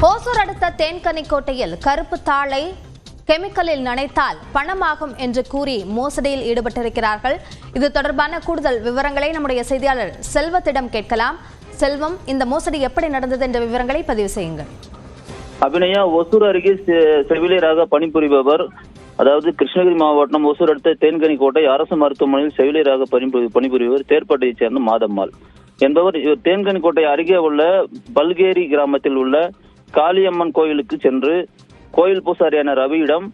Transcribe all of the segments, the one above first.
தேன்கனிக்கோட்டையில் கருப்பு தாளை கெமிக்கலில் நனைத்தால் பணமாகும் என்று கூறி மோசடியில் ஈடுபட்டிருக்கிறார்கள். இது தொடர்பான கூடுதல் விவரங்களை நம்முடைய செய்தியாளர் செல்வத்திடம் கேட்கலாம். செல்வம் இந்த மோசடி எப்படி நடந்தது என்ற விவரங்களை பதிவு செய்யுங்கள். அபிநயா ஒசூர் அருகே செ- செவிலியராக பணிபுரிபவர் அதாவது கிருஷ்ணகிரி மாவட்டம் ஒசூர் அடுத்த தேன்கனிக்கோட்டை அரசு மருத்துவமனையில் செவிலியராக பணிபுரிபவர் தேர்ப்பட்டையைச் சேர்ந்த மாதம்மாள். என்பவர் இவர் தேன்கனிக்கோட்டை அருகே உள்ள பல்கேரி கிராமத்தில் உள்ள காளியம்மன் கோயிலுக்கு சென்று கோயில் பூசாரியான ரவியிடம்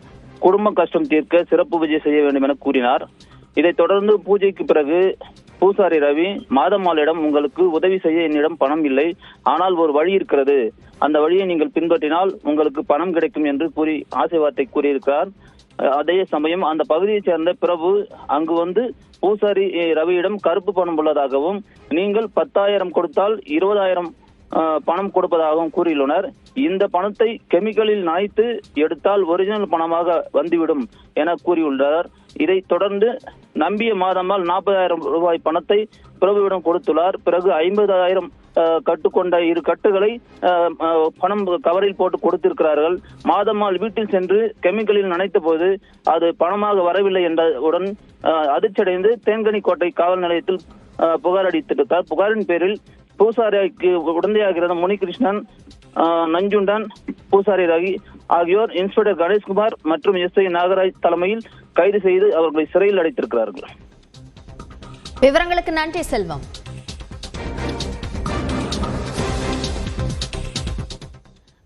குடும்ப கஷ்டம் தீர்க்க சிறப்பு பூஜை செய்ய வேண்டும் என கூறினார். இதைத் தொடர்ந்து பூஜைக்கு பிறகு பூசாரி ரவி மாதம்மாளிடம் உங்களுக்கு உதவி செய்ய என்னிடம் பணம் இல்லை. ஆனால் ஒரு வழி இருக்கிறது. அந்த வழியை நீங்கள் பின்பற்றினால் உங்களுக்கு பணம் கிடைக்கும் என்று கூறி ஆசை வார்த்தை கூறியிருக்கிறார். அதே சமயம் அந்த பகுதியைச் சேர்ந்த பிரபு அங்கு வந்து பூசாரி ரவியிடம் கருப்பு பணம் உள்ளதாகவும் நீங்கள் பத்தாயிரம் கொடுத்தால் இருபதாயிரம் பணம் கொடுப்பதாகவும் கூறியுள்ளனர். இந்த பணத்தை கெமிக்கலில் நனைத்து எடுத்தால் ஒரிஜினல் பணமாக வந்துவிடும் என கூறியுள்ளார் இதைத் தொடர்ந்து நம்பிய மாதம்மாள் நாற்பதாயிரம் ரூபாய் பணத்தை பிரபுவிடம் கொடுத்துள்ளார். பிறகு ஐம்பதாயிரம் கட்டுக்கொண்ட இரு கட்டுகளை பணம் கவரில் போட்டு கொடுத்திருக்கிறார்கள். மாதம்மாள் வீட்டில் சென்று கெமிக்கலில் நனைத்த போது அது பணமாக வரவில்லை என்றவுடன் அதிர்ச்சியடைந்து தேன்கனிக்கோட்டை காவல் நிலையத்தில் புகார் அளித்திருக்கார் புகாரின் பேரில் பூசாரிக்கு உடந்தையாக முனிகிருஷ்ணன் நஞ்சுண்டன் பூசாரி ரவி ஆகியோர் இன்ஸ்பெக்டர் கணேஷ்குமார் மற்றும் எஸ் ஐ நாகராஜ் தலைமையில் கைது செய்து அவர்களை சிறையில் அடைத்திருக்கிறார்கள். விவரங்களுக்கு நன்றி செல்வம்.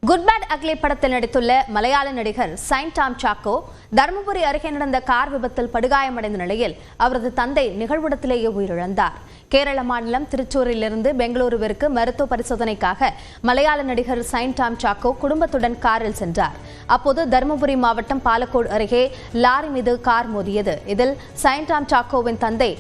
குட் பேட் அக்லி படத்தில் நடித்துள்ள மலையாள நடிகர் சைன் டாம் சாக்கோ தருமபுரி அருகே நடந்த கார் விபத்தில் படுகாயமடைந்த நிலையில் அவரது தந்தை நிகழ்விடத்திலேயே உயிரிழந்தார். கேரள மாநிலம் திருச்சூரிலிருந்து பெங்களூருவிற்கு மருத்துவ பரிசோதனைக்காக மலையாள நடிகர் சைன் டாம் சாக்கோ குடும்பத்துடன் காரில் சென்றார். அப்போது தருமபுரி மாவட்டம் பாலக்கோடு அருகே லாரி மீது கார் மோதியது. இதில் சைன் டாம் சாக்கோவின் தந்தை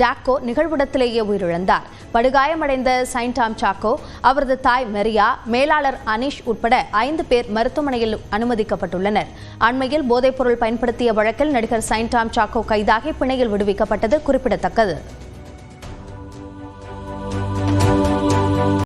ஜாக்கோ நிகழ்விடத்திலேயே உயிரிழந்தார். படுகாயமடைந்த சைன் டாம் சாக்கோ அவரது தாய் மெரியா மேலாளர் அனீஷ் உட்பட ஐந்து பேர் மருத்துவமனையில் அனுமதிக்கப்பட்டுள்ளனர். அண்மையில் போதைப்பொருள் பயன்படுத்திய வழக்கில் நடிகர் சைன் டாம் சாக்கோ கைதாகி பிணையில் விடுவிக்கப்பட்டது குறிப்பிடத்தக்கது.